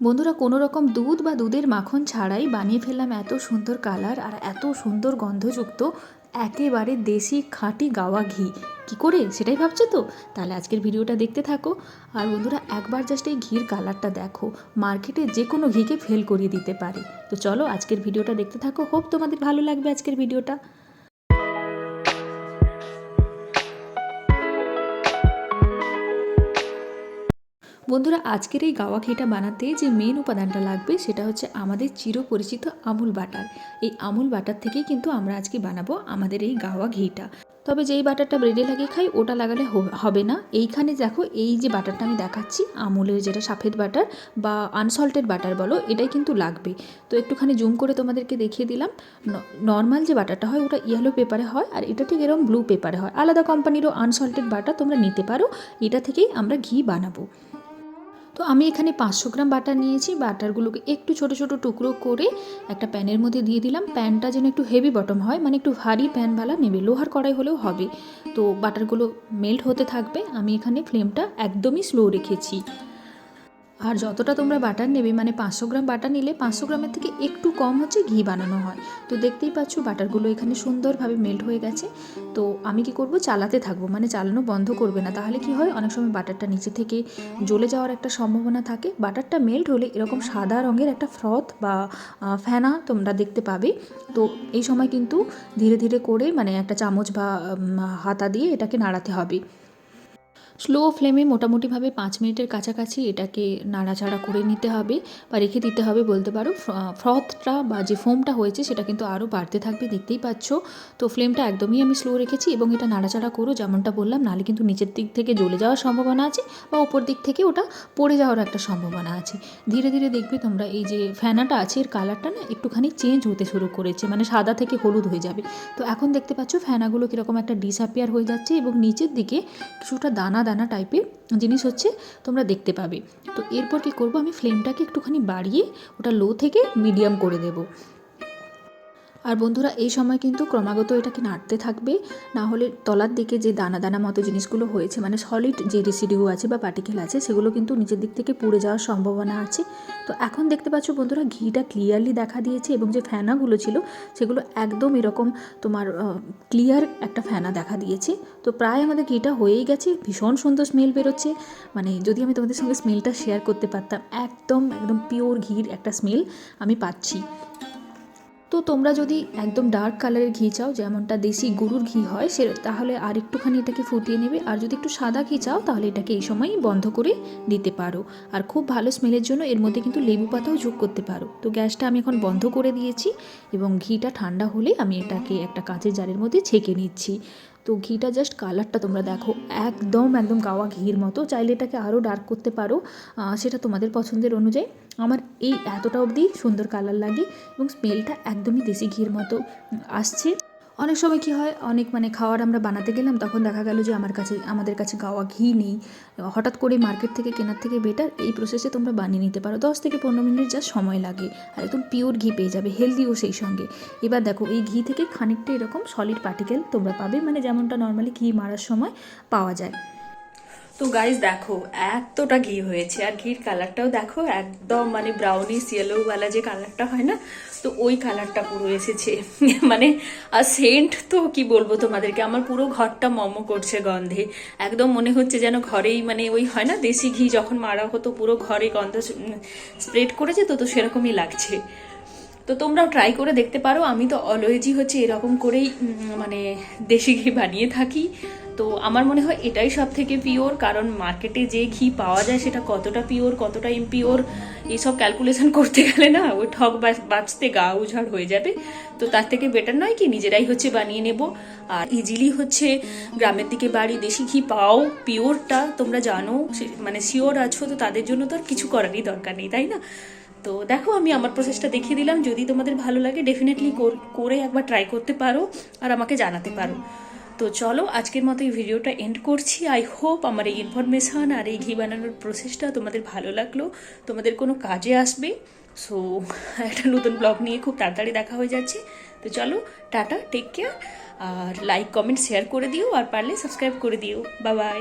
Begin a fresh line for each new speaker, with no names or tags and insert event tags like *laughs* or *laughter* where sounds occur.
বন্ধুরা, কোনো রকম দুধ বা দুধের মাখন ছাড়াই বানিয়ে ফেললাম এত সুন্দর কালার আর এত সুন্দর গন্ধযুক্ত, একেবারে দেশি খাঁটি গাওয়া ঘি। কি করে? সেটাই ভাবছ তো? তাহলে আজকের ভিডিওটা দেখতে থাকো। আর বন্ধুরা, একবার জাস্ট এই ঘির কালারটা দেখো। মার্কেটে যে কোনো ঘিকে ফেল করিয়ে দিতে পারে। তো চলো আজকের ভিডিওটা দেখতে থাকো। হোপ তোমাদের ভালো লাগবে আজকের ভিডিওটা। বন্ধুরা, আজকের এই গাওয়া ঘিটা বানাতে যে মেন উপাদানটা লাগবে সেটা হচ্ছে আমাদের চিরপরিচিত আমুল বাটার। এই আমুল বাটার থেকেই কিন্তু আমরা আজকে বানাবো আমাদের এই গাওয়া ঘিটা। তবে যেই বাটারটা ব্রেডে লাগিয়ে খাই, ওটা লাগালে হবে না। এইখানে দেখো, এই যে বাটারটা আমি দেখাচ্ছি, আমুলের যেটা সাফেদ বাটার বা আনসল্টেড বাটার বলো, এটাই কিন্তু লাগবে। তো একটুখানি জুম করে তোমাদেরকে দেখিয়ে দিলাম। নর্মাল যে বাটারটা হয়, ওটা ইয়েলো পেপারে হয়, আর এটা ঠিক এরকম ব্লু পেপারে হয়। আলাদা কোম্পানিরও আনসল্টেড বাটার তোমরা নিতে পারো। এটা থেকেই আমরা ঘি বানাবো। তো আমি এখানে পাঁচশো গ্রাম বাটার নিয়েছি। বাটারগুলোকে একটু ছোট ছোট টুকরো করে একটা প্যানের মধ্যে দিয়ে দিলাম। প্যানটা যেন একটু হেভি বটম হয় মানে একটু ভারী প্যান ভালা নেবে। লোহার কড়াই হলেও হবে। তো বাটারগুলো মেল্ট হতে থাকবে। আমি এখানে ফ্লেমটা একদমই স্লো রেখেছি। আর যতটা তোমরা বাটার নেবে মানে পাঁচশো গ্রাম বাটার নিলে পাঁচশো গ্রামের থেকে একটু কম হচ্ছে ঘি বানানো হয়। তো দেখতেই পাচ্ছ বাটারগুলো এখানে সুন্দরভাবে মেল্ট হয়ে গেছে। তো আমি কি করব? চালাতে থাকব। মানে চালানো বন্ধ করবে না। তাহলে কি হয়? অনেক সময় বাটারটা নিচে থেকে জ্বলে যাওয়ার একটা সম্ভাবনা থাকে। বাটারটা মেল্ট হলে এরকম সাদা রঙের একটা ফ্রথ বা ফেনা তোমরা দেখতে পাবে। তো এই সময় কিন্তু ধীরে ধীরে করে মানে একটা চামচ বা হাতা দিয়ে এটাকে নাড়াতে হবে। স্লো ফ্লেমে মোটামুটিভাবে পাঁচ মিনিটের কাছাকাছি এটাকে নাড়াচাড়া করে নিতে হবে বা রেখে দিতে হবে বলতে পারো। ফ্র- ফ্রথটা বা যে ফোমটা হয়েছে সেটা কিন্তু আরও বাড়তে থাকবে, দেখতেই পাচ্ছ। তো ফ্লেমটা একদমই আমি স্লো রেখেছি এবং এটা নাড়াচাড়া করো যেমনটা বললাম, নাহলে কিন্তু নিচের দিক থেকে জ্বলে যাওয়ার সম্ভাবনা আছে বা ওপর দিক থেকে ওটা পড়ে যাওয়ার একটা সম্ভাবনা আছে। ধীরে ধীরে দেখবে তোমরা এই যে ফ্যানাটা আছে এর কালারটা না একটুখানি চেঞ্জ হতে শুরু করেছে মানে সাদা থেকে হলুদ হয়ে যাবে। তো এখন দেখতে পাচ্ছ ফ্যানাগুলো কীরকম একটা ডিসঅ্যাপিয়ার হয়ে যাচ্ছে এবং নিচের দিকে কিছুটা দানা দানা টাইপের জিনিস হচ্ছে তোমরা দেখতে পাবে। তো এরপর কী করব? আমি ফ্লেমটাকে একটুখানি বাড়িয়ে ওটা লো থেকে মিডিয়াম করে দেবো। আর বন্ধুরা, এই সময় কিন্তু ক্রমাগত এটাকে নাড়তে থাকবে। না হলে তলার দিকে যে দানা দানা মতো জিনিসগুলো হয়েছে মানে সলিড যে রেসিডিউ আছে বা পার্টিকেল আছে, সেগুলো কিন্তু নিচের দিক থেকে পুড়ে যাওয়ার সম্ভাবনা আছে। তো এখন দেখতে পাচ্ছ বন্ধুরা, ঘিটা ক্লিয়ারলি দেখা দিয়েছে এবং যে ফ্যানাগুলো ছিল, সেগুলো একদম এরকম তোমার ক্লিয়ার একটা ফ্যানা দেখা দিয়েছে। তো প্রায় আমাদের ঘিটা হয়েই গেছে, ভীষণ সুন্দর স্মেল বেরোচ্ছে। মানে যদি আমি তোমাদের সঙ্গে স্মেলটা শেয়ার করতে পারতাম, একদম একদম পিওর ঘির একটা স্মেল আমি পাচ্ছি। তো তোমরা যদি একদম ডার্ক কালারের ঘি চাও, যেমনটা দেশি গরুর ঘি হয়, সে তাহলে আর একটুখানি এটাকে ফুটিয়ে নেবে। আর যদি একটু সাদা ঘি চাও, তাহলে এটাকে এই সময় বন্ধ করে দিতে পারো। আর খুব ভালো স্মেলের জন্য এর মধ্যে কিন্তু লেবু পাতাও যোগ করতে পারো। তো গ্যাসটা আমি এখন বন্ধ করে দিয়েছি এবং ঘিটা ঠান্ডা হলে আমি এটাকে একটা কাঁচের জারের মধ্যে ছেঁকে নিচ্ছি। তো ঘিটা জাস্ট কালারটা তোমরা দেখো। একদম একদম গাওয়া ঘির মতো। চাইলে এটাকে আরও ডার্ক করতে পারো। সেটা তোমাদের পছন্দের অনুযায়ী। আমার এই এতটা অবধি সুন্দর কালার লাগে এবং স্মেলটা একদমই দেশি ঘির মতো। আসছে। অনেক সময় কি হয়, অনেক মানে খাওয়ার আমরা বানাতে গেলাম, তখন দেখা গেল যে আমার কাছে, আমাদের কাছে গাওয়া ঘি নেই। হঠাৎ করে মার্কেট থেকে, কেনার থেকে বেটার এই প্রসেসে তোমরা বানিয়ে নিতে পারো। দশ থেকে পনেরো মিনিট যা সময় লাগে, আর একদম পিওর ঘি পেয়ে যাবে হেলদিও সেই সঙ্গে। এবার দেখো, এই ঘি থেকে খানিকটা এরকম সলিড পার্টিকেল তোমরা পাবে মানে যেমনটা নর্মালি ঘি মারার সময় পাওয়া যায়।
তো গাইজ দেখো, এতটা ঘি হয়েছে। আর ঘির কালারটাও দেখো, একদম মানে ব্রাউনিশ ইয়েলোওয়ালা যে কালারটা হয় না, তো ওই কালারটা পুরো এসেছে। *laughs* মানে আর সেন্ট তো কি বলব তোমাদেরকে, আমার পুরো ঘরটা মম করছে গন্ধে। একদম মনে হচ্ছে যেন ঘরেই মানে ওই হয় না, দেশি ঘি যখন মারা হতো, পুরো ঘরে গন্ধ স্প্রেড করেছে তো তো সেরকমই লাগছে। তো তোমরাও ট্রাই করে দেখতে পারো। আমি তো অলওয়েজই হচ্ছে এরকম করেই মানে দেশি ঘি বানিয়ে থাকি। তো আমার মনে হয় এটাই সব থেকে পিওর কারণ মার্কেটে যে ঘি পাওয়া যায় সেটা কতটা পিওর কতটা ইমপিওর এইসব ক্যালকুলেশন করতে গেলে না ওই ঠক বাচ- বাঁচতে গা উঝাড় হয়ে যাবে। তো তার থেকে বেটার নয় কি, নিজেরাই হচ্ছে বানিয়ে নেব। আর ইজিলি হচ্ছে গ্রামের দিকে বাড়ি দেশি ঘি পাও পিওরটা তোমরা জানো মানে শিওর আছো, তো তাদের জন্য তো আর কিছু করারই দরকার নেই, তাই না? তো দেখো, আমি আমার প্রসেসটা দেখিয়ে দিলাম। যদি তোমাদের ভালো লাগে ডেফিনেটলি করে একবার ট্রাই করতে পারো আর আমাকে জানাতে পারো। তো চলো, আজকের মতো এই ভিডিওটা এন্ড করছি। আই হোপ আমার এই ইনফরমেশান আর এই ঘি বানানোর প্রসেসটা তোমাদের ভালো লাগল। তোমাদের কোনো কাজে আসবে। সো একটা নতুন ব্লগ নিয়ে খুব তাড়াতাড়ি দেখা হয়ে যাচ্ছে। তো চলো, টাটা টেক কেয়ার আর লাইক কমেন্ট শেয়ার করে দিও। আর পারলে সাবস্ক্রাইব করে দিও। Bye bye